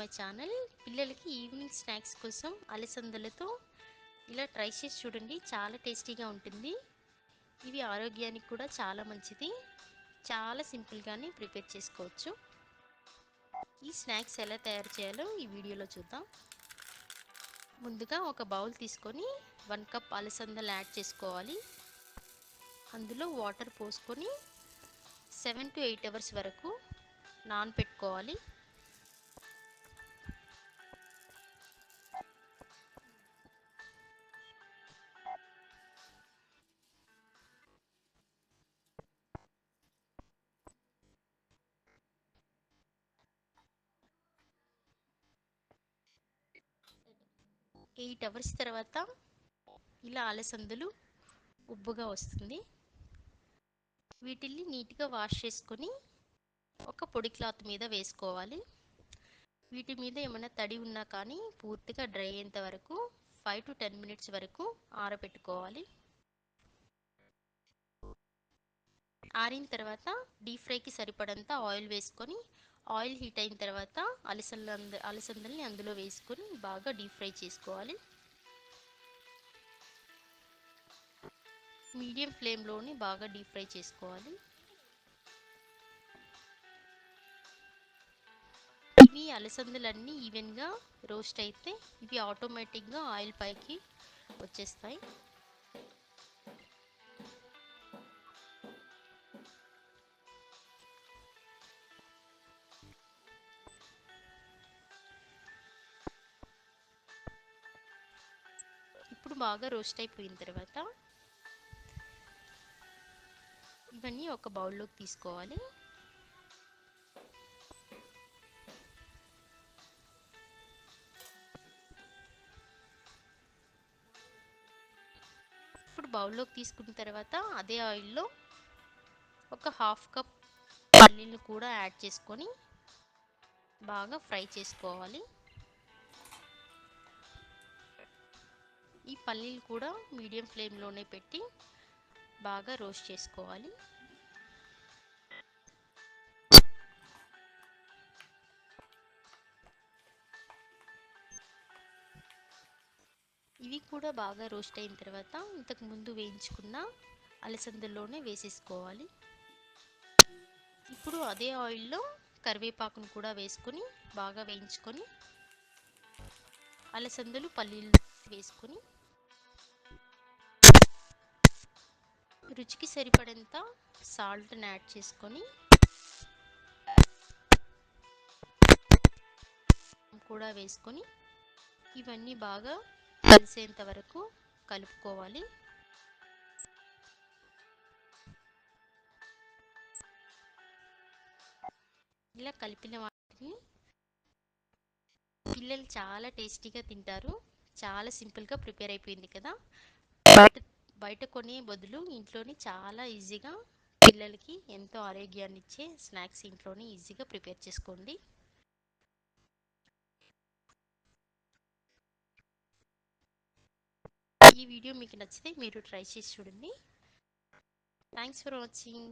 My channel పిల్లలకి evening snacks కోసం అలసందలతో ఇలా ట్రై చేసి చూడండి. చాలా టేస్టీగా ఉంటుంది. ఇవి ఆరోగ్యానికి కూడా చాలా మంచిది. చాలా సింపుల్గానే ప్రిపేర్ చేసుకోవచ్చు. ఈ స్నాక్స్ ఎలా తయారు చేయాలో ఈ వీడియోలో చూద్దాం. ముందుగా ఒక బౌల్ తీసుకొని వన్ కప్ అలసందలు యాడ్ చేసుకోవాలి. అందులో వాటర్ పోసుకొని సెవెన్ టు ఎయిట్ అవర్స్ వరకు నానపెట్టుకోవాలి. ఎయిట్ అవర్స్ తర్వాత ఇలా అలసందులు ఉబ్బుగా వస్తుంది. వీటిల్ని నీట్గా వాష్ చేసుకొని ఒక పొడి క్లాత్ మీద వేసుకోవాలి. వీటి మీద ఏమైనా తడి ఉన్నా కానీ పూర్తిగా డ్రై అయ్యేంత వరకు ఫైవ్ టు టెన్ మినిట్స్ వరకు ఆరబెట్టుకోవాలి. ఆరిన తర్వాత డీప్ ఫ్రైకి సరిపడంత ఆయిల్ వేసుకొని ఆయిల్ హీట్ అయిన తర్వాత అలసంద అలసందల్ని అందులో వేసుకొని బాగా డీప్ ఫ్రై చేసుకోవాలి. మీడియం ఫ్లేమ్లోని బాగా డీప్ ఫ్రై చేసుకోవాలి. ఇవి అలసందలన్నీ ఈవెన్గా రోస్ట్ అయితే ఇవి ఆటోమేటిక్గా ఆయిల్ పైకి వచ్చేస్తాయి. ఇప్పుడు బాగా రోస్ట్ అయిపోయిన తర్వాత ఇవన్నీ ఒక బౌల్లోకి తీసుకోవాలి. ఇప్పుడు బౌల్లోకి తీసుకున్న తర్వాత అదే ఆయిల్లో ఒక హాఫ్ కప్ పల్లీలు కూడా యాడ్ చేసుకొని బాగా ఫ్రై చేసుకోవాలి. ఈ పల్లీలు కూడా మీడియం ఫ్లేమ్లోనే పెట్టి బాగా రోస్ట్ చేసుకోవాలి. ఇవి కూడా బాగా రోస్ట్ అయిన తర్వాత ఇంతకు ముందు వేయించుకున్న అలసందల్లోనే వేసేసుకోవాలి. ఇప్పుడు అదే ఆయిల్లో కరివేపాకును కూడా వేసుకొని బాగా వేయించుకొని అలసందలు పల్లీలు వేసుకొని రుచికి సరిపడేంత సాల్ట్ని యాడ్ చేసుకొని కూడా వేసుకొని ఇవన్నీ బాగా కలిసేంత వరకు కలుపుకోవాలి. ఇలా కలిపిన వాటిని పిల్లలు చాలా టేస్టీగా తింటారు. చాలా సింపుల్గా ప్రిపేర్ అయిపోయింది కదా. బయట కొనే బదులు ఇంట్లోనే చాలా ఈజీగా పిల్లలకి ఎంతో ఆరోగ్యాన్ని ఇచ్చే స్నాక్స్ ఇంట్లోనే ఈజీగా ప్రిపేర్ చేసుకోండి. ఈ వీడియో మీకు నచ్చితే మీరు ట్రై చేసి చూడండి. Thanks for watching